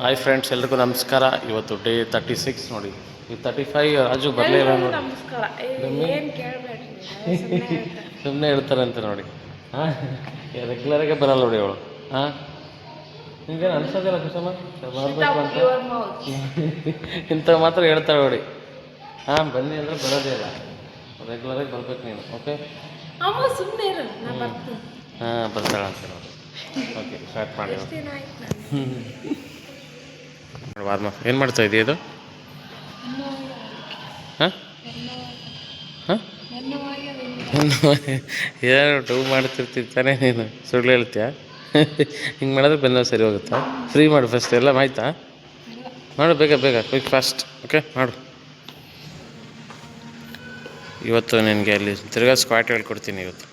Hi friends ಎಲ್ರಿಗೂ ನಮಸ್ಕಾರ. ಇವತ್ತು ಡೇ ತರ್ಟಿ ಸಿಕ್ಸ್ ನೋಡಿ. ಈ ತರ್ಟಿ ಫೈವ್ ರಾಜು ಬರಲೇ ಸುಮ್ಮನೆ ಹೇಳ್ತಾರಂತೆ ನೋಡಿ. ಹಾಂ ರೆಗ್ಯುಲರಾಗೆ ಬರಲ್ಲ ನೋಡಿ ಅವಳು. ಹಾಂ ನಿಮ್ಗೇನು ಅನ್ಸೋದಿಲ್ಲ ಕುಸಮ್ಮ ಬರ್ಬೇಕು ಅಂತ. ಇಂಥ ಮಾತ್ರ ಹೇಳ್ತಾಳೆ ನೋಡಿ. ಹಾಂ ಬನ್ನಿ ಅಂದರೆ ಬರೋದೇ ಇಲ್ಲ. ರೆಗ್ಯುಲರಾಗಿ ಬರ್ಬೇಕು ನೀನು ಓಕೆ ಹಾಂ ಬರ್ತಾಳೆ ಅಂತ ನೋಡಿ. ಓಕೆ ಸ್ಟಾರ್ಟ್ ಮಾಡಿ. ಹ್ಞೂ ವಾರ್ಮ ಏನು ಮಾಡ್ತಾ ಇದೆಯಾ ಇದು? ಹಾಂ? ಹಾಂ? ಏನು ಟೂ ಮಾಡ್ತಿರ್ತೀನಿ ತಾನೇ ನೀನು? ಸುಳ್ಳು ಹೇಳ್ತೀಯ? ಹಿಂಗೆ ಮಾಡಿದ್ರೆ ಬೆನ್ನ ಸರಿ ಹೋಗುತ್ತಾ. ಫ್ರೀ ಮಾಡು ಫಸ್ಟ್ ಎಲ್ಲ ಆಯ್ತಾ ಮಾಡು ಬೇಗ ಬೇಗ ಕ್ವಿಕ್ ಫಾಸ್ಟ್ ಓಕೆ ಮಾಡು. ಇವತ್ತು ನಿನಗೆ ಅಲ್ಲಿ ತಿರ್ಗಾ ಸ್ಕ್ವಾಟ್ ಹೇಳ್ಕೊಡ್ತೀನಿ ಇವತ್ತು.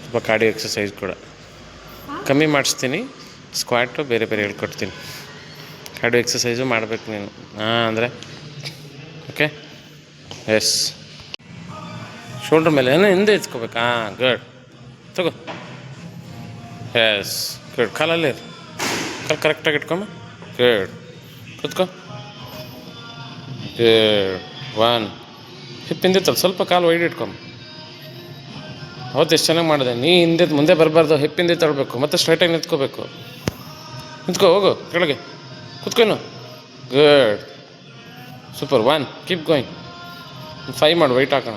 ಸ್ವಲ್ಪ ಕಾರ್ಡಿಯೋ ಎಕ್ಸಸೈಸ್ ಕೂಡ. ಕಮ್ಮಿ ಮಾಡಿಸ್ತೀನಿ ಸ್ಕ್ವಾಟು ಬೇರೆ ಬೇರೆ ಹೇಳ್ಕೊಡ್ತೀನಿ. ಕಾರ್ಡಿಯೋ ಎಕ್ಸಸೈಸು ಮಾಡಬೇಕು ನೀನು. ಹಾಂ, ಅಂದರೆ ಓಕೆ ಎಸ್ ಶೋಲ್ಡ್ರ್ ಮೇಲೆ, ಏನೋ, ಹಿಂದೆ ಎತ್ಕೋಬೇಕು? ಹಾಂ ಗುಡ್ ತಗೋ. ಎಸ್ ಗುಡ್ ಕಾಲಲ್ಲಿ. ಕಾಲು ಕರೆಕ್ಟಾಗಿ ಇಟ್ಕೊಂಬ ಗುಡ್ ಕೂತ್ಕೋ. ಗುಡ್ ಒನ್ ಹಿಪ್ ಹಿಂದಿತ್ತಲ್ಲ ಸ್ವಲ್ಪ ಕಾಲು ವೈಡ್ ಇಟ್ಕೊಂಬ ಅವತ್ತು ಎಷ್ಟು ಚೆನ್ನಾಗಿ ಮಾಡಿದೆ. ನೀ ಹಿಂದೆ, ಮುಂದೆ ಬರಬಾರ್ದು. ಹಿಪ್ ಹಿಂದೆ ತಳ್ಬೇಕು ಮತ್ತೆ ಸ್ಟ್ರೈಟಾಗಿ ನಿಂತ್ಕೋಬೇಕು. ನಿಂತ್ಕೋ, ಹೋಗು ಕೆಳಗೆ. ಕೂತ್ಕೊನು good super one keep going five ಮಾಡು. ವೈಟ್ ಹಾಕೋಣ.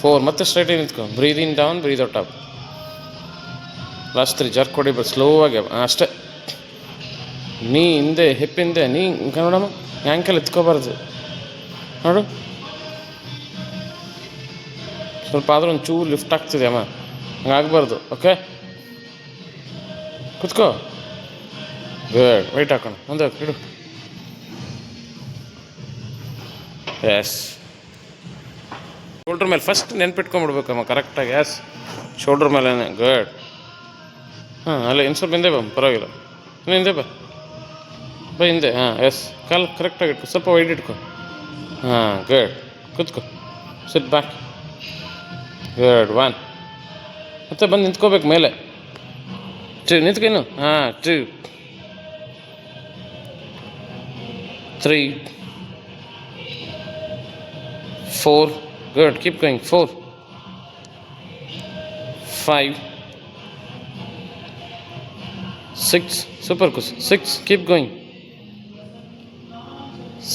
ಫೋರ್ ಮತ್ತೆ ಸ್ಟ್ರೈಟಾಗಿ ನಿಂತ್ಕೊ. Breathe in down breathe out up last three jerk ಹೊಡಿಬೇಕು ಸ್ಲೋ ಆಗಿ ಅಷ್ಟೇ. ನೀ ಹಿಂದೆ ಹಿಪ್ ಹಿಂದೆ, ನೀ ನೋಡಮ್ಮ ಆ್ಯಂಕಲ್ ಎತ್ಕೋಬಾರ್ದು. ನೋಡು. ಸ್ವಲ್ಪ ಆದರೂ ಒಂದು ಚೂರು ಲಿಫ್ಟ್ ಆಗ್ತಿದೆ ಅಮ್ಮ. ಹಂಗಾಗಬಾರ್ದು. ಓಕೆ ಕುತ್ಕೋ. ಗುಡ್ ವೈಟ್ ಹಾಕೋಣ. ಮುಂದೆ ಇಡು. ಎಸ್ ಶೋಲ್ಡ್ರ್ ಮೇಲೆ ಫಸ್ಟ್ ನೆನ್ಪಿಟ್ಕೊಂಡ್ಬಿಡ್ಬೇಕಮ್ಮ ಕರೆಕ್ಟಾಗಿ ಎಸ್ ಶೋಲ್ಡ್ರ್ ಮೇಲೆ ಗುಡ್ ಹಾಂ, ಅಲ್ಲ ಇನ್ನು ಸ್ವಲ್ಪ ಹಿಂದೆ ಬಾ, ಪರವಾಗಿಲ್ಲ. ಇನ್ನು ಹಿಂದೆ ಬಾ. ಬಾ ಹಿಂದೆ, ಹಾಂ ಎಸ್ ಕಾಲು ಕರೆಕ್ಟಾಗಿ ಇಟ್ಕೊ, ಸ್ವಲ್ಪ ವೈಡ್ ಇಟ್ಕೊ. ಹಾಂ ಗುಡ್ ಕೂತ್ಕೋ. ಸಿಟ್ ಬ್ಯಾಕ್ ಗುಡ್ ಒನ್ ಮತ್ತೆ ಬಂದು ನಿಂತ್ಕೋಬೇಕು, ಮೇಲೆ. ಟ್ರೀ ನಿಂತ್ಕೇನು ಹಾಂ two three four good keep going four five six super ಕುಸ್ six keep going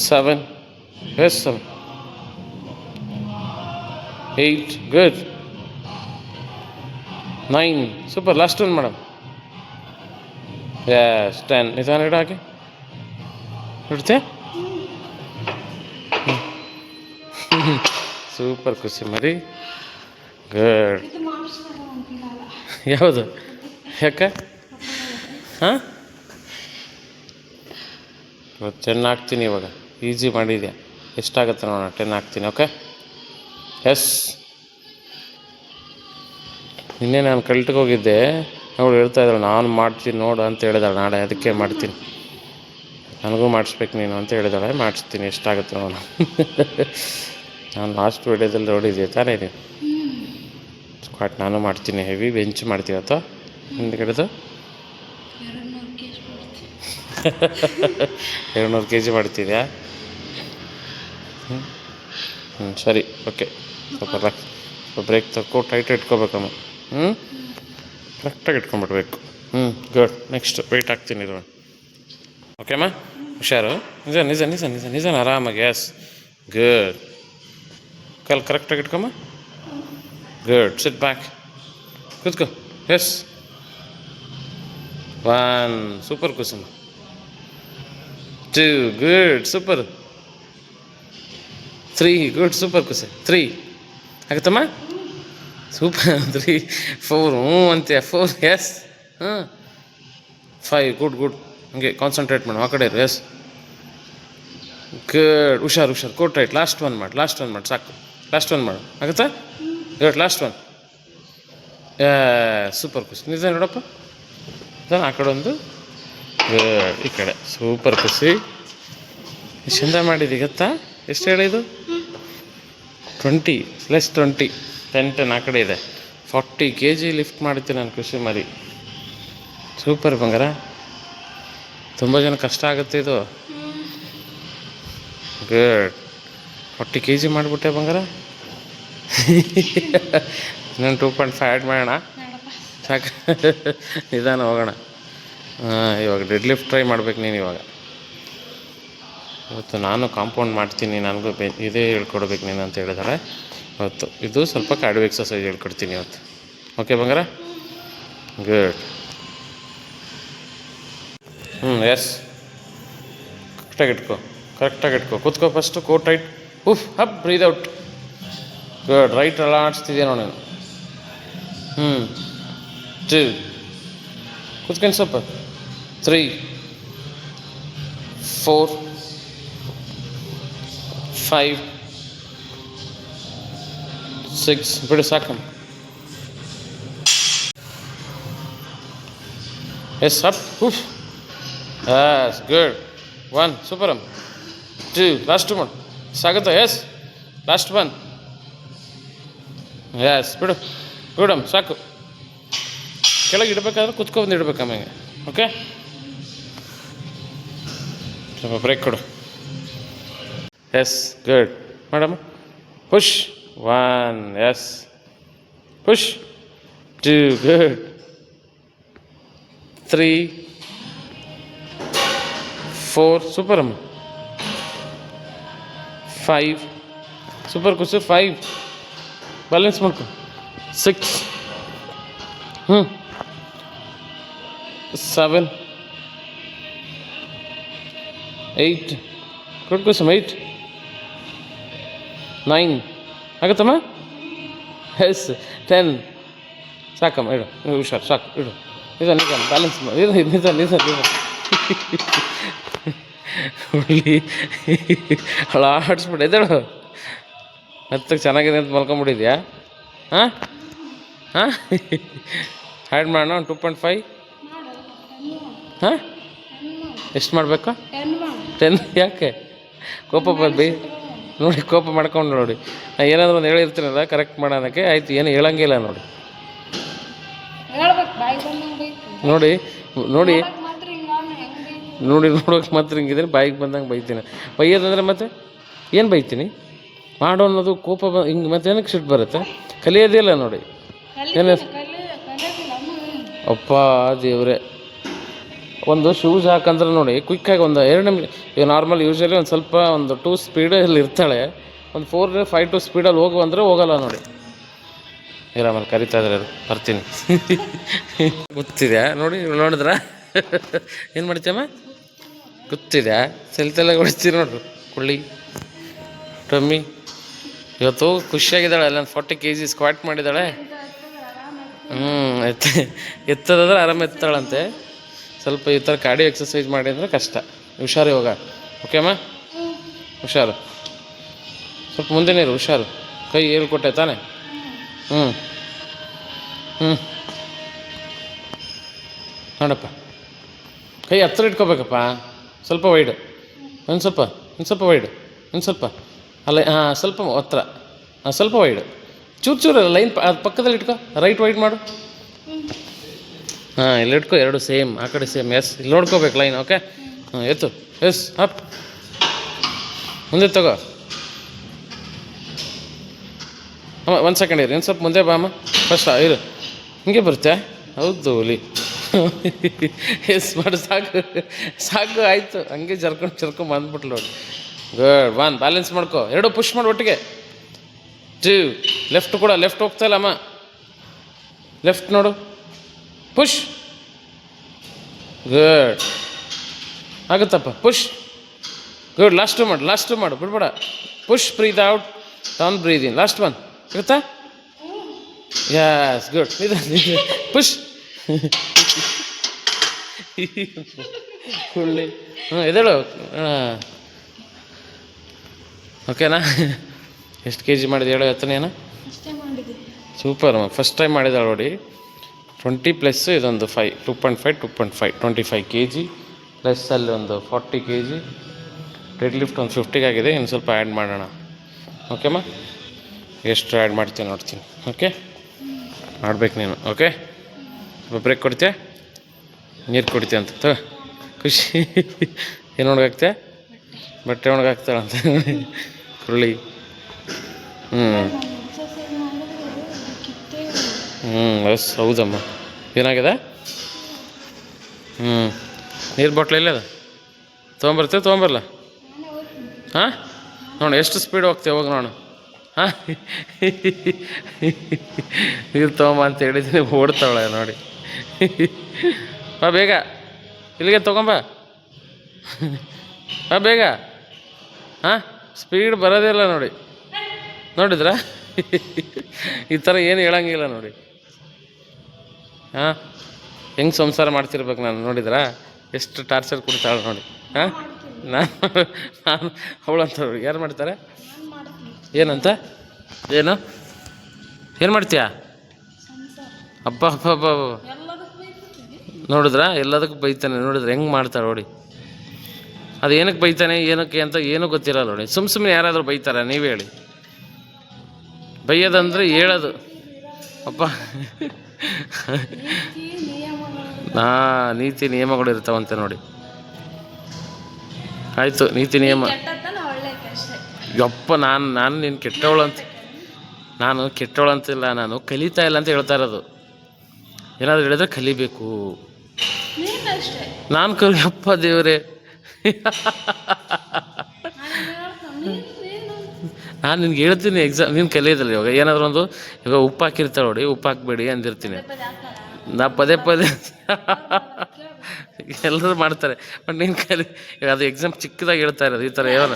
seven yes seven eight good nine super last one madam yes ten ನಿಧಾನ ಇಡ ಹಾಗೆ ಇಡ್ತೆ ಸೂಪರ್ ಖುಷಿ ಮರಿ. ಗಡ್ ಯಾವುದು? ಯಾಕೆ? ಹಾಂ? ಇವತ್ತು ಟೆನ್ ಹಾಕ್ತೀನಿ ಇವಾಗ. ಈಸಿ ಮಾಡಿದ್ಯಾ? ಎಷ್ಟಾಗುತ್ತೆ ನೋಡೋಣ ಟೆನ್ ಹಾಕ್ತೀನಿ ಓಕೆ ಎಸ್ ನಿನ್ನೆ ನಾನು ಕಲ್ಟಿಗೆ ಹೋಗಿದ್ದೆ. ಅವಳು ಹೇಳ್ತಾ ಇದ್ದಾಳೆ ನಾನು ಮಾಡ್ತೀನಿ ನೋಡು ಅಂತ ಹೇಳಿದಾಳೆ. ನಾಳೆ ಅದಕ್ಕೆ ಮಾಡ್ತೀನಿ. ನನಗೂ ಮಾಡಿಸ್ಬೇಕು ನೀನು ಅಂತ ಹೇಳಿದಾಳೆ. ಮಾಡಿಸ್ತೀನಿ ಎಷ್ಟಾಗುತ್ತೆ ನೋಡೋಣ. ನಾನು ಲಾಸ್ಟ್ ವಿಡಿಯೋದಲ್ಲಿ ನೋಡಿದ್ದೆ ತಾನೇ ನೀವು ಸ್ಕ್ವಾಟ್ ನಾನು ಮಾಡ್ತೀನಿ ಹೆವಿ ಬೆಂಚ್ ಮಾಡ್ತೀವಿ ಅಥವಾ ಹಿಂದ್ಗಡೆದು? ಎರಡು ನೂರು ಕೆ ಜಿ ಮಾಡ್ತಿದ್ಯಾ ಹ್ಞೂ ಹ್ಞೂ ಸರಿ ಓಕೆ ಸ್ವಲ್ಪ ರಕ್ ಸ್ವಲ್ಪ ಬ್ರೇಕ್ ತಗೋ ಟೈಟ್ ಇಟ್ಕೋಬೇಕಮ್ಮ ಹ್ಞೂ ಕರೆಕ್ಟಾಗಿ ಇಟ್ಕೊಂಬಿಡ್ಬೇಕು ಹ್ಞೂ ಗುಡ್ ನೆಕ್ಸ್ಟ್ ವೆಯ್ಟ್ ಹಾಕ್ತೀನಿ ಇದು ಓಕೆಮ್ಮ ಹುಷಾರು? ನಿಜ ನಿಜ ನಿಜ ನಿಜ ನಿಜ ಆರಾಮಾಗಿ ಎಸ್ ಗುಡ್ ಕಾಲು ಕರೆಕ್ಟಾಗಿ ಇಟ್ಕೊಮ್ಮ ಗುಡ್ ಸಿಟ್ ಬ್ಯಾಕ್ ಕೂತ್ಕೋ. Yes one super Kusuma. Two good super three good super ಕುಸ. Three ಆಗುತ್ತಮ್ಮ ಸೂಪರ್ ತ್ರೀ ಫೋರ್ ಹ್ಞೂ ಅಂತೀಯ. ಫೋರ್ ಎಸ್ ಹಾಂ ಫೈವ್ ಗುಡ್ ಗುಡ್ ಹಂಗೆ ಕಾನ್ಸಂಟ್ರೇಟ್ ಮಾಡು. ಆ ಕಡೆ ಎಸ್ ಗುಡ್ ಹುಷಾರು ಹುಷಾರು. ಕೋಟ್ ರೈಟ್ ಲಾಸ್ಟ್ ಒನ್ ಮಾಡಿ. ಲಾಸ್ಟ್ ಒನ್ ಮಾಡಿ. ಸಾಕು. ಲಾಸ್ಟ್ ಒನ್ ಮಾಡು ಆಗುತ್ತಾ? ಇವತ್ತು ಲಾಸ್ಟ್ ಒನ್ ಸೂಪರ್ ಖುಷಿ. ನಿಜ ನೋಡಪ್ಪ? ನಾನು ಆ ಕಡೆ ಒಂದು. ಗುಡ್ ಈ ಕಡೆ. ಸೂಪರ್ ಖುಷಿ. ಚಂದ ಮಾಡಿದಿ ಗೊತ್ತಾ? ಎಷ್ಟು ಹೇಳಿದು twenty plus twenty ten ten ಆ ಕಡೆ ಇದೆ. ಫಾರ್ಟಿ ಕೆ ಜಿ ಲಿಫ್ಟ್ ಮಾಡ್ತೀನಿ ನಾನು ಖುಷಿ ಮರಿ ಸೂಪರ್ ಬಂಗಾರ. ತುಂಬ ಜನ ಕಷ್ಟ ಆಗುತ್ತೆ ಇದು. ಗುಡ್ ಫಾರ್ಟಿ ಕೆ ಜಿ ಮಾಡಿಬಿಟ್ಟೆ ಬಂಗಾರ? ನಾನು ಟೂ ಪಾಯಿಂಟ್ ಫೈವ್ ಆ್ಯಡ್ ಮಾಡೋಣ. ಸಾಕು. ನಿಧಾನ ಹೋಗೋಣ. ಹಾಂ ಇವಾಗ ಡೆಡ್ ಲಿಫ್ಟ್ ಟ್ರೈ ಮಾಡ್ಬೇಕು ನೀನು ಇವಾಗ. ಇವತ್ತು ನಾನು ಕಾಂಪೌಂಡ್ ಮಾಡ್ತೀನಿ ನನಗೂ ಬೆ ಇದೇ ಹೇಳ್ಕೊಡ್ಬೇಕು ನೀನು ಅಂತ ಹೇಳಿದಾರೆ. ಇವತ್ತು ಇದು ಸ್ವಲ್ಪ ಕಾರ್ಡಿಯೋ ಎಕ್ಸಸೈಸ್ ಹೇಳ್ಕೊಡ್ತೀನಿ ಇವತ್ತು. ಓಕೆ ಬಂಗಾರ? ಗುಡ್ ಹ್ಞೂ ಎಸ್ ಕರೆಕ್ಟಾಗಿ ಇಟ್ಕೋ. ಕರೆಕ್ಟಾಗಿ ಇಟ್ಕೋ. ಕೂತ್ಕೋ ಫಸ್ಟು ಕೋಟ್ ರೈಟ್ ಉಫ್ ಹಪ್ ಬ್ರೀದ್ ಔಟ್ ಗುಡ್ ರೈಟ್ ಎಲ್ಲ ಆಡಿಸ್ತಿದ್ಯಾ ನೋಡಿ ನೀನು ಹ್ಞೂ ಟೂ ಕೂತ್ಕೊಂಡು ಸ್ವಲ್ಪ ತ್ರೀ ಫೋರ್ ಫೈವ್ ಸಿಕ್ಸ್ ಬಿಡು ಸಾಕಮ್ಮ ಎಸ್ ಅಪ್ ಉಫ್ yes good one super um two last ಮಾಡು ಸಾಗುತ್ತಾ ಎಸ್ ಲಾಸ್ಟ್ ಬನ್ ಎಸ್ ಬಿಡು ಗುಡ್ ಅಮ್ ಸಾಕು. ಕೆಳಗೆ ಇಡಬೇಕಾದ್ರೆ ಕುತ್ಕೊಂಡು ಇಡ್ಬೇಕು ಆಮೇಲೆ ಓಕೆ ಸ್ವಲ್ಪ ಬ್ರೇಕ್ ಕೊಡು. Yes good madam push one yes push two good three four super ಅಮ್ಮ ಫೈವ್ ಸೂಪರ್ ಕುಸು ಫೈವ್ ಬ್ಯಾಲೆನ್ಸ್ ಮಾಡ್ಕೊ ಸಿಕ್ಸ್ ಹ್ಞೂ seven eight good Kusum eight nine ಆಗುತ್ತಮ್ಮ? Yes ten ಸಾಕಮ್ಮ, ಇಡು. ಹುಷಾರು, ಸಾಕು, ಇಡು. ನಿಧಾನ ನಿಧಾನ ಬ್ಯಾಲೆನ್ಸ್ ಮಾಡಿ ನಿಧಾನ ನಿಧಾನ ನಿಧಾನ. ಹುಳಿ ಹಳಾಡಿಸ್ಬಿಟ್ಟು ಎದ್ದೇಳು. ಮೆತ್ತಗೆ ಚೆನ್ನಾಗಿದೆ ಅಂತ ಮಲ್ಕೊಂಬಿಟ್ಟಿದ್ಯಾ? ಹಾಂ? ಹಾಂ? ಆ್ಯಡ್ ಮಾಡೋಣ ಟು ಪಾಯಿಂಟ್ ಫೈವ್ ಹಾಂ? ಎಷ್ಟು ಮಾಡಬೇಕು? ಟೆನ್ ಯಾಕೆ? ಕೋಪ ಬರ್ಬಿ ನೋಡಿ ಕೋಪ ಮಾಡ್ಕೊಂಡು ನೋಡಿ. ನಾನು ಏನಾದರೂ ಒಂದು ಹೇಳಿರ್ತೀನಲ್ಲ ಕರೆಕ್ಟ್ ಮಾಡೋಣಕ್ಕೆ ಆಯ್ತು ಏನು ಹೇಳಂಗಿಲ್ಲ ನೋಡಿ. ನೋಡಿ ನೋಡಿ. ನೋಡಿ ನೋಡೋಕೆ ಮಾತ್ರ ಹಿಂಗಿದ್ರೆ ಬಾಯಿಗೆ ಬಂದಂಗೆ ಬೈತೀನಿ. ಬೈಯೋದಂದ್ರೆ ಮತ್ತೆ ಏನು ಬೈತೀನಿ? ಮಾಡೋ ಅನ್ನೋದು ಕೋಪ ಬ ಹಿಂಗೆ ಮತ್ತೆ ಏನಕ್ಕೆ ಸಿಟ್ಟು ಬರುತ್ತೆ? ಕಲಿಯೋದಿಲ್ಲ ನೋಡಿ. ಏನು ಅಪ್ಪ ದೇವ್ರೆ. ಒಂದು ಶೂಸ್ ಹಾಕಂದ್ರೆ ನೋಡಿ ಕ್ವಿಕ್ಕಾಗಿ ಒಂದು ಎರಡು ನಿಮಿಷ ಈಗ ನಾರ್ಮಲ್ ಯೂಶ್ವಲಿ ಒಂದು ಸ್ವಲ್ಪ ಒಂದು ಟೂ ಸ್ಪೀಡಲ್ಲಿ ಇರ್ತಾಳೆ. ಒಂದು ಫೋರ್ ಫೈವ್ ಟು ಸ್ಪೀಡಲ್ಲಿ ಹೋಗು ಅಂದರೆ ಹೋಗಲ್ಲ ನೋಡಿ. ಇರಾಮಲ್ಲಿ ಕರಿತಾ ಇದ್ರೆ ಬರ್ತೀನಿ. ಗೊತ್ತಿದೆ ನೋಡಿ ನೋಡಿದ್ರ? ಏನು ಮಾಡ್ತೀಯಮ್ಮ? ಗೊತ್ತಿದ್ಯಾ ಸೆಲ್ತೆಲ್ಲ ಹೊಡಿತೀರಿ ನೋಡ್ರಿ. ಕುಳ್ಳಿ. ಟಮ್ಮಿ ಇವತ್ತು ಖುಷಿಯಾಗಿದ್ದಾಳೆ. ಅಲ್ಲೊಂದು ಫಾರ್ಟಿ ಕೆ ಜಿ ಸ್ಕ್ವಾಟ್ ಮಾಡಿದ್ದಾಳೆ. ಹ್ಞೂ ಎತ್ತ, ಎತ್ತದಾದ್ರೆ ಆರಾಮ ಎತ್ತಾಳಂತೆ. ಸ್ವಲ್ಪ ಈ ಥರ ಕಾರ್ಡಿಯೋ ಎಕ್ಸಸೈಸ್ ಮಾಡಿ ಅಂದರೆ ಕಷ್ಟ. ಹುಷಾರು ಇವಾಗ. ಓಕೆ ಅಮ್ಮ? ಹುಷಾರು. ಸ್ವಲ್ಪ ಮುಂದೆನೇ ಇರು, ಹುಷಾರು. ಕೈ ಹೇಳ್ಕೊಟ್ಟೆ ತಾನೆ? ಹ್ಞೂ ಹ್ಞೂ ನೋಡಪ್ಪ. ಕೈ ಹತ್ರ ಇಟ್ಕೋಬೇಕಪ್ಪ. ಸ್ವಲ್ಪ ವೈಡು ಒಂದು ಸ್ವಲ್ಪ ಒಂದು ಸ್ವಲ್ಪ ವೈಡು ಒಂದು ಸ್ವಲ್ಪ. ಅಲ್ಲ ಹಾಂ ಸ್ವಲ್ಪ ಹತ್ರ ಹಾಂ ಸ್ವಲ್ಪ ವೈಡು ಚೂರು ಚೂರು ಲೈನ್ ಅದು ಪಕ್ಕದಲ್ಲಿ ಇಟ್ಕೋ. ರೈಟ್ ವೈಡ್ ಮಾಡು. ಹಾಂ, ಇಲ್ಲಿ ಇಟ್ಕೋ, ಎರಡು ಸೇಮ್, ಆ ಕಡೆ ಸೇಮ್. ಎಸ್ ಇಲ್ಲಿ ನೋಡ್ಕೋಬೇಕು ಲೈನ್ ಓಕೆ ಹಾಂ, ಎತ್ತು. ಎಸ್ ಅಪ್ ಮುಂದೆ ತಗೋ. ಅಮ್ಮ, ಒಂದು ಸೆಕೆಂಡ್ ಇರಿ, ಒಂದು ಸ್ವಲ್ಪ ಮುಂದೆ ಬಾ ಅಮ್ಮ. ಫಸ್ಟ್ ಇರು. ಹಿಂಗೆ ಬರುತ್ತೆ? ಹೌದು, ಹುಲಿ. ಎಸ್, ಮಾಡಿ, ಸಾಕು ಸಾಕು, ಆಯಿತು. ಹಂಗೆ ಜರ್ಕೊಂಡು ಜರ್ಕೊಂಡು ಬಂದ್ಬಿಟ್ಲು ನೋಡಿ ಗುಡ್ ಒನ್ ಬ್ಯಾಲೆನ್ಸ್ ಮಾಡ್ಕೋ. ಎರಡು ಪುಷ್ ಮಾಡು ಒಟ್ಟಿಗೆ. ಟೂ ಲೆಫ್ಟ್ ಕೂಡ ಲೆಫ್ಟ್ ಹೋಗ್ತಾ ಇಲ್ಲ ಅಮ್ಮ. ಲೆಫ್ಟ್ ನೋಡು. ಪುಷ್ ಗುಡ್ ಆಗುತ್ತಪ್ಪ ಪುಷ್ ಗುಡ್ ಲಾಸ್ಟು ಮಾಡು ಲಾಸ್ಟು ಮಾಡು, ಬಿಡ್ಬೇಡ. Push breathe out down breathe in last one ಆಗುತ್ತಾ? ಯಸ್ ಗುಡ್ ಪುಷ್ ಕುಳ್ಳಿ ಹ್ಞೂ ಇದೇಳು. ಹಾಂ ಓಕೆನಾ? ಎಷ್ಟು ಕೆ ಜಿ ಮಾಡಿದೆ ಹೇಳೋ ಎತ್ತನೇನು ಸೂಪರ್. ಫಸ್ಟ್ ಟೈಮ್ ಮಾಡಿದಾಳೆ ನೋಡಿ. ಟ್ವೆಂಟಿ ಪ್ಲಸ್ ಇದೊಂದು five two point five two point five twenty five K G plus ಅಲ್ಲಿ ಒಂದು forty K G dead lift ಒಂದು ಫಿಫ್ಟಿಗೆ ಆಗಿದೆ. ಇನ್ನು ಸ್ವಲ್ಪ ಆ್ಯಡ್ ಮಾಡೋಣ. ಓಕೆಮ್ಮ ಎಷ್ಟು ಆ್ಯಡ್ ಮಾಡ್ತೀನಿ ನೋಡ್ತೀನಿ. ಓಕೆ ಮಾಡ್ಬೇಕು ನೀನು. ಓಕೆ ಸ್ವಲ್ಪ ಬ್ರೇಕ್ ಕೊಡ್ತೀಯ? ನೀರು ಕೊಡ್ತೀಯ ಅಂತ. ತಗೋ. ಖುಷಿ. ಏನು ಒಣಗಾಕ್ತೀಯ? ಬಟ್ಟೆ ಒಣಗಾಕ್ತಾಳಂತ ಕುರುಳಿ ಹ್ಞೂ ಹ್ಞೂ ಎಸ್ ಹೌದಮ್ಮ. ಏನಾಗಿದೆ? ಹ್ಞೂ ನೀರು ಬಾಟ್ಲ್ ಅದ? ತೊಗೊಂಬರ್ತೀವಿ ತೊಗೊಂಬರಲ್ಲ ಹಾಂ? ನೋಡಿ, ಎಷ್ಟು ಸ್ಪೀಡ್ ಹೋಗ್ತೇವೆ ಹೋಗಿ ನೋಡು. ಹಾಂ? ನೀರು ತೊಗೊಂಬ ಅಂತ ಹೇಳಿದ್ದೀನಿ ಓಡ್ತಾವಳೆ ನೋಡಿ. ಬಾ ಬೇಗ. ಇಲ್ಲಿಗೆ ತೊಗೊಂಬ. ಬಾ ಬೇಗ. ಹಾಂ ಸ್ಪೀಡ್ ಬರೋದಿಲ್ಲ ನೋಡಿ. ನೋಡಿದ್ರಾ? ಈ ಥರ ಏನು ಹೇಳಂಗಿಲ್ಲ ನೋಡಿ. ಹಾಂ ಹೆಂಗೆ ಸಂಸಾರ ಮಾಡ್ತಿರ್ಬೇಕು ನಾನು ನೋಡಿದ್ರಾ? ಎಷ್ಟು ಟಾರ್ಚರ್ ಕೊಡ್ತಾಳೆ ನೋಡಿ. ಹಾಂ ನಾನು ನಾನು ಅವಳಂತ ಯಾರು ಮಾಡ್ತಾರೆ? ಏನಂತ? ಏನು? ಏನು ಮಾಡ್ತೀಯಾ? ಸಂಸಾರ ಅಪ್ಪ ಅಪ್ಪ ನೋಡಿದ್ರ. ಎಲ್ಲದಕ್ಕೂ ಬೈತೀನಿ. ನೋಡಿದ್ರಾ ಹೆಂಗೆ ಮಾಡ್ತಾರೆ ನೋಡಿ. ಅದು ಏನಕ್ಕೆ ಬೈತಾನೆ, ಏನಕ್ಕೆ ಅಂತ ಏನೂ ಗೊತ್ತಿರಲ್ಲ ನೋಡಿ. ಸುಮ್ಮ ಸುಮ್ಮನೆ ಯಾರಾದರೂ ಬೈತಾರ? ನೀವೇ ಹೇಳಿ. ಬೈಯೋದಂದ್ರೆ ಹೇಳೋದು. ಅಪ್ಪ ನಾ ನೀತಿ ನಿಯಮಗಳು ಇರ್ತಾವಂತೆ ನೋಡಿ. ಆಯಿತು, ನೀತಿ ನಿಯಮ. ಯಪ್ಪ, ನಾನು ನಾನು ನೀನು ಕೆಟ್ಟವಳಂತ. ನಾನು ಕೆಟ್ಟವಳಂತಿಲ್ಲ. ನಾನು ಕಲಿತಾ ಇಲ್ಲ ಅಂತ ಹೇಳ್ತಾ ಇರೋದು. ಏನಾದರೂ ಹೇಳಿದ್ರೆ ಕಲಿಬೇಕು. ನೀನು ಕಲಿಯಪ್ಪ ದೇವರೇ. ನಾನು ನಿನ್ಗೆ ಹೇಳ್ತೀನಿ ಎಕ್ಸಾಮ್ ನೀನು ಕಲಿಯೋದಿಲ್ಲ ಇವಾಗ. ಏನಾದರೂ ಒಂದು ಇವಾಗ ಉಪ್ಪು ಹಾಕಿರ್ತಾರೆ ನೋಡಿ ಉಪ್ಪು ಹಾಕ್ಬೇಡಿ ಅಂದಿರ್ತೀನಿ. ನಾ ಪದೇ ಪದೇ ಎಲ್ಲರೂ ಮಾಡ್ತಾರೆ. ಬಟ್ ನೀನು ಕಲಿ ಅದು ಎಕ್ಸಾಮ್ ಚಿಕ್ಕದಾಗಿ ಹೇಳ್ತಾ ಇರೋದು ಈ ಥರ ಯಾವ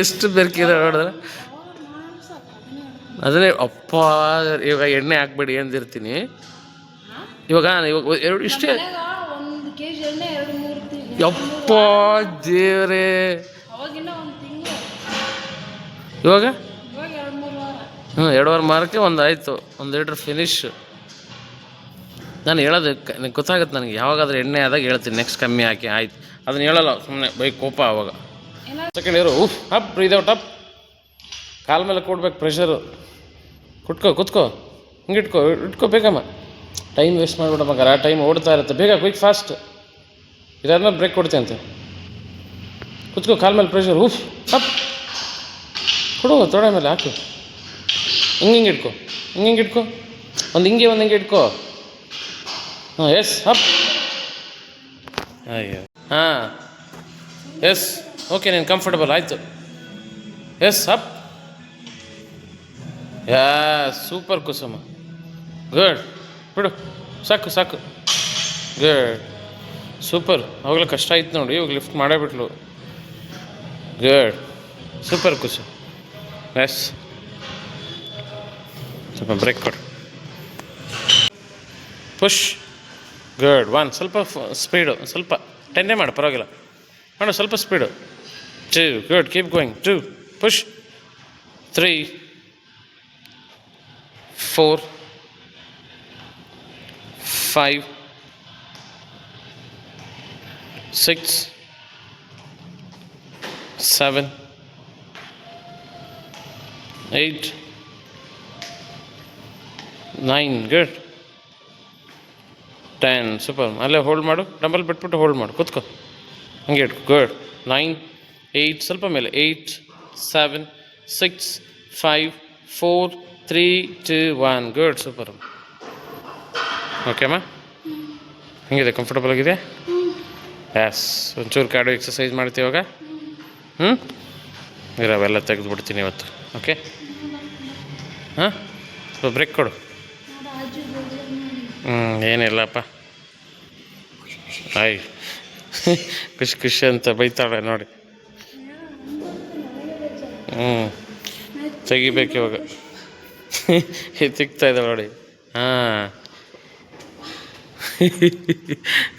ಎಷ್ಟು ಬೆರ್ಕಿದೆ ನೋಡಿದ್ರೆ. ಅದನ್ನೇ ಅಪ್ಪ ಇವಾಗ ಎಣ್ಣೆ ಹಾಕ್ಬೇಡಿ ಅಂದಿರ್ತೀನಿ. ಇವಾಗ ಇವಾಗ ಎರಡು ಇಷ್ಟೇ. ಅಪ್ಪ ದೇವರೇ. ಇವಾಗ? ಹ್ಞೂ ಎರಡುವರೆ ಮಾರಕ್ಕೆ ಒಂದು ಆಯಿತು. ಒಂದು ಲೀಟ್ರ್ ಫಿನಿಶ್. ನಾನು ಹೇಳೋದು ನನಗೆ ಗೊತ್ತಾಗುತ್ತೆ ನನಗೆ ಯಾವಾಗಾದ್ರೂ ಎಣ್ಣೆ ಆದಾಗ ಹೇಳ್ತೀನಿ ನೆಕ್ಸ್ಟ್ ಕಮ್ಮಿ ಹಾಕಿ ಆಯ್ತು. ಅದನ್ನ ಹೇಳಲ್ಲ ಸುಮ್ಮನೆ ಬೈಕ್ ಕೋಪ ಆವಾಗ ಸೆಕೆಂಡ್ ಇಯರು ಉಫ್ ಅಪ್ ಬ್ರೀದ್ ಔಟ್ ಅಪ್. ಕಾಲ ಮೇಲೆ ಕೊಡ್ಬೇಕು ಪ್ರೆಷರು ಕುಟ್ಕೋ ಕುತ್ಕೋ. ಹಿಂಗೆ ಇಟ್ಕೋ ಇಟ್ಕೋ ಬೇಕಮ್ಮ ಟೈಮ್ ವೇಸ್ಟ್ ಮಾಡಿಬಿಡ ಮಗ ಟೈಮ್ ಓಡ್ತಾ ಇರುತ್ತೆ. ಬೇಗ ಕ್ವಿಕ್ ಫಾಸ್ಟ್ ಇದಾದ್ಮೇಲೆ ಬ್ರೇಕ್ ಕೊಡ್ತೀಯಂತೆ ಕುತ್ಕೋ, ಕಾಲ ಮೇಲೆ ಪ್ರೆಷರ್ ಉಫ್ ಅಪ್ ಕೊಡು, ತೊಡೆ ಮೇಲೆ ಹಾಕು. ಹಿಂಗೆ ಹಿಂಗೆ ಇಟ್ಕೋ. ಹಿಂಗೆ ಹಿಂಗೆ ಇಟ್ಕೋ. ಒಂದು ಹಿಂಗೆ ಒಂದು ಹಿಂಗೆ ಇಟ್ಕೋ. ಹಾಂ ಎಸ್ ಅಪ್ ಅಯ್ಯೋ. ಹಾಂ. ಎಸ್ ಓಕೆ ನೀನು ಕಂಫರ್ಟಬಲ್ ಆಯಿತು. Yes up yeah, super Kusuma. Good ಬಿಡು, ಸಾಕು ಸಾಕು. Good super. ಅವಾಗಲೇ ಕಷ್ಟ ಆಯ್ತು ನೋಡಿ, ಇವಾಗ ಲಿಫ್ಟ್ ಮಾಡೇ ಬಿಟ್ಲು. ಗುಡ್ ಸೂಪರ್ ಕುಸುಮ್ ಎಸ್ ಸ್ವಲ್ಪ ಬ್ರೇಕ್ ಕೊಡು. ಪುಷ್ ಗುಡ್ ಒನ್ ಸ್ವಲ್ಪ ಸ್ಪೀಡು ಸ್ವಲ್ಪ. ಟೆನ್ನೇ ಮಾಡು, ಪರವಾಗಿಲ್ಲ. ಮಾಡು ಸ್ವಲ್ಪ speed two good keep going two push three four five six seven eight nine good ten super ಅಲ್ಲೇ ಹೋಲ್ಡ್ ಮಾಡು. ಡಂಬಲ್ ಬಿಟ್ಬಿಟ್ಟು ಹೋಲ್ಡ್ ಮಾಡು. ಕೂತ್ಕೋ. ಹಂಗೆ ಇಟ್ಕೊ. ಗುಡ್ ನೈನ್ ಏಯ್ಟ್ ಸ್ವಲ್ಪ ಮೇಲೆ. Eight seven six five four three two one good super ಓಕೆಮ್ಮ ಹೆಂಗಿದೆ ಕಂಫರ್ಟಬಲ್ ಆಗಿದೆ? ಎಸ್ ಒಂಚೂರು ಕಾಡು ಎಕ್ಸಸೈಸ್ ಇವಾಗ? ಹ್ಞೂ ಇರವೆಲ್ಲ ತೆಗೆದುಬಿಡ್ತೀನಿ ಇವತ್ತು. ಓಕೆ ಹಾಂ? ಸ್ವಲ್ಪ ಬ್ರೇಕ್ ಕೊಡು. ಹ್ಞೂ ಏನಿಲ್ಲಪ್ಪ. ಆಯ್ ಖುಷಿ ಖುಷಿ ಅಂತ ಬೈತಾಳೆ ನೋಡಿ. ಹ್ಞೂ ತೆಗಿಬೇಕು ಇವಾಗ. ತಿಕ್ತಾ ಇದ್ದಾವೆ ನೋಡಿ. ಹಾಂ.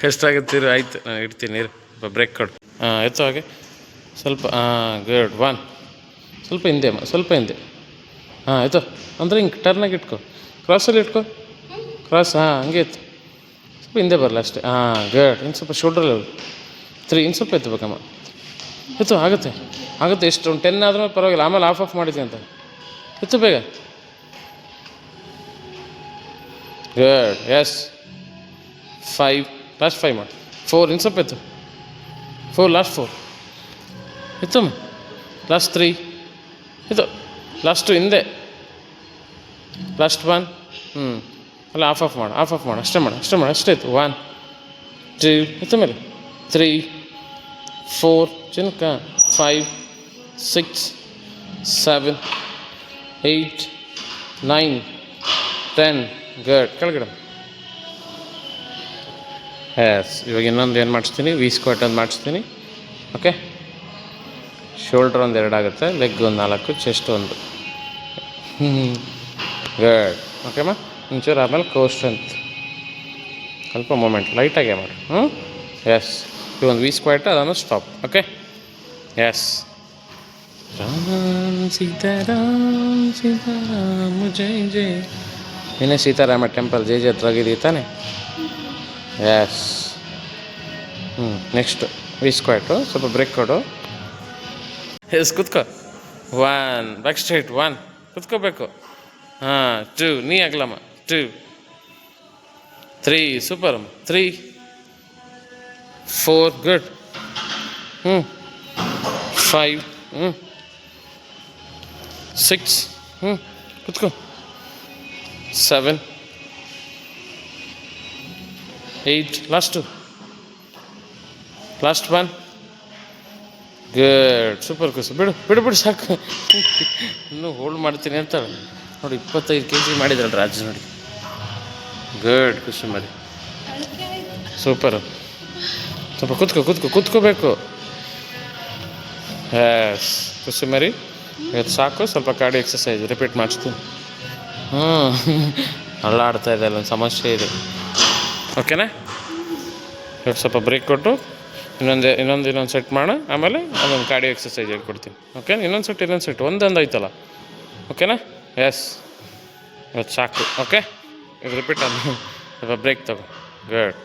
ಕಷ್ಟ ಆಗುತ್ತಿರು ಆಯ್ತು. ನಾನು ಇಡ್ತೀನಿ ಸ್ವಲ್ಪ ಬ್ರೇಕ್ ಕೊಡು. ಹಾಂ, ಎತ್ತು ಹಾಗೆ. ಸ್ವಲ್ಪ, ಹಾಂ ಗುಡ್ ಒನ್ ಸ್ವಲ್ಪ ಹಿಂದೆ ಸ್ವಲ್ಪ ಹಿಂದೆ. ಹಾಂ ಆಯಿತು ಅಂದರೆ ಹಿಂಗೆ ಟರ್ನಾಗಿ ಇಟ್ಕೊ. ಕ್ರಾಸಲ್ಲಿ ಇಟ್ಕೊ. ಕ್ರಾಸ್ ಹಾಂ, ಹಂಗೆ ಇತ್ತು ಸ್ವಲ್ಪ ಹಿಂದೆ ಬರಲ್ಲ ಅಷ್ಟೇ. ಹಾಂ ಗುಡ್ ಇನ್ನು ಸ್ವಲ್ಪ ಶೋಲ್ಡ್ರಲ್ಲಿ ತ್ರೀ ಇನ್ನು ಸ್ವಲ್ಪ ಎತ್ತಬೇಕಮ್ಮ ಎತ್ತು, ಆಗುತ್ತೆ. ಆಗುತ್ತೆ, ಎಷ್ಟು, ಒಂದು ಟೆನ್ ಆದ್ರೂ ಪರವಾಗಿಲ್ಲ. ಆಮೇಲೆ ಆಫ್ ಆಫ್ ಮಾಡಿದ್ದೀನಿ ಅಂತ. ಎತ್ತು ಬೇಗ. Good yes five last five ಮಾಡಿ ಫೋರ್ ಇನ್ನು ಸ್ವಲ್ಪ ಎತ್ತು ಫೋರ್ ಲಾಸ್ಟ್ ಫೋರ್ ಎತ್ತಮ್ಮ ಲಾಸ್ಟ್ ತ್ರೀ ಇದು ಲಾಸ್ಟು ಹಿಂದೆ ಲಾಸ್ಟ್ ಒನ್ ಹ್ಞೂ ಅಲ್ಲ ಆಫ್ ಆಫ್ ಮಾಡು ಆಫ್ ಆಫ್ ಮಾಡು ಅಷ್ಟೇ ಮಾಡು ಅಷ್ಟೇ ಮಾಡು ಅಷ್ಟೇ ಇತ್ತು ಒನ್ ಟೂ ಎತ್ತ ಮೇಲೆ three four ಚಿನ್ಕ five six seven eight nine ten good ಕೆಳಗಡೆ ಎಸ್ ಇವಾಗ ಇನ್ನೊಂದು ಏನು ಮಾಡಿಸ್ತೀನಿ? ವಿ ಸ್ಕ್ವಾಟ್ ಒಂದು ಮಾಡಿಸ್ತೀನಿ. ಓಕೆ ಶೋಲ್ಡ್ರ್ ಒಂದು ಎರಡು ಆಗುತ್ತೆ. ಲೆಗ್ ಒಂದು ನಾಲ್ಕು ಚೆಸ್ಟ್ ಒಂದು. ಗಡ್ ಓಕೆಮ್ಮ ಒಂಚೂರು ಆಮೇಲೆ ಕೋಸ್ಟ್ ಅಂತ ಸ್ವಲ್ಪ ಮೂಮೆಂಟ್ ಲೈಟಾಗೆ ಮಾಡಿ. ಹ್ಞೂ ಎಸ್ ಈ ಒಂದು ವಿ ಸ್ಕ್ವಾಟ್ ಅದನ್ನು stop okay yes Ram Sitaram Sitaram ಜೈ ಜೈ. ನಿನ್ನೆ ಸೀತಾರಾಮ ಟೆಂಪಲ್ ಜೈ ಜೈ ಹತ್ರ ಹೋಗಿದ್ದೀವಿ ತಾನೆ ಎಸ್ ಹ್ಞೂ ನೆಕ್ಸ್ಟ್ ವಿ ಸ್ಕ್ವಾಟು ಸ್ವಲ್ಪ ಬ್ರೇಕ್ ಕೊಡು ಎಸ್ ಕುತ್ಕೋ ಒನ್ ಬ್ಯಾಕ್ ಸ್ಟ್ರೈಟ್ ಒನ್ ಕುತ್ಕೋಬೇಕು ಹಾಂ ಟೂ ನೀ ಆಗ್ಲಮ್ಮ two three super three four good ಹ್ಞೂ ಫೈವ್ ಹ್ಞೂ ಸಿಕ್ಸ್ ಹ್ಞೂ ಕುತ್ಕೋ seven eight last last one good super ಕುಸು ಬಿಡು ಬಿಡು ಬಿಡು, ಸಾಕು. ಇನ್ನೂ ಹೋಲ್ಡ್ ಮಾಡ್ತೀನಿ ಅಂತ. ನೋಡಿ, ಇಪ್ಪತ್ತೈದು ಕೆ ಜಿ ಮಾಡಿದ್ರಲ್ಲ ರಾಜು ನೋಡಿ. ಗುಡ್ ಕುಸು ಮರಿ. ಅಳತೆ ಆಯ್ತು ಸೂಪರು ಸ್ವಲ್ಪ ಕೂತ್ಕೋ ಕೂತ್ಕೋ, ಕೂತ್ಕೋಬೇಕು. ಎಸ್ ಕುಸು ಮರಿ. ಇವತ್ತು ಸಾಕು. ಸ್ವಲ್ಪ ಕಾಡಿ ಎಕ್ಸಸೈಸ್ ರಿಪೀಟ್ ಮಾಡಿಸ್ತೀನಿ. ಹ್ಞೂ ಅಲ್ಲಾಡ್ತಾ ಇದೆ, ಅಲ್ಲೊಂದು ಸಮಸ್ಯೆ ಇದೆ. ಓಕೆನಾ ಇವತ್ತು ಸ್ವಲ್ಪ ಬ್ರೇಕ್ ಕೊಟ್ಟು ಇನ್ನೊಂದು ಇನ್ನೊಂದು ಇನ್ನೊಂದು ಸೆಟ್ ಮಾಡು ಆಮೇಲೆ ಅದೊಂದು ಕಾರ್ಡಿಯೋ ಎಕ್ಸಸೈಸ್ ಹೇಳ್ಕೊಡ್ತೀನಿ ಓಕೆ ಇನ್ನೊಂದು ಸೆಟ್ ಇನ್ನೊಂದು ಸೆಟ್ ಒಂದೊಂದು ಆಯ್ತಲ್ಲ ಓಕೆನಾ ಎಸ್ ಇವತ್ತು ಸಾಕು. ಓಕೆ ಇದು ರಿಪೀಟ್ ಅದು ಸ್ವಲ್ಪ ಬ್ರೇಕ್ ತಗೋ. ಗುಡ್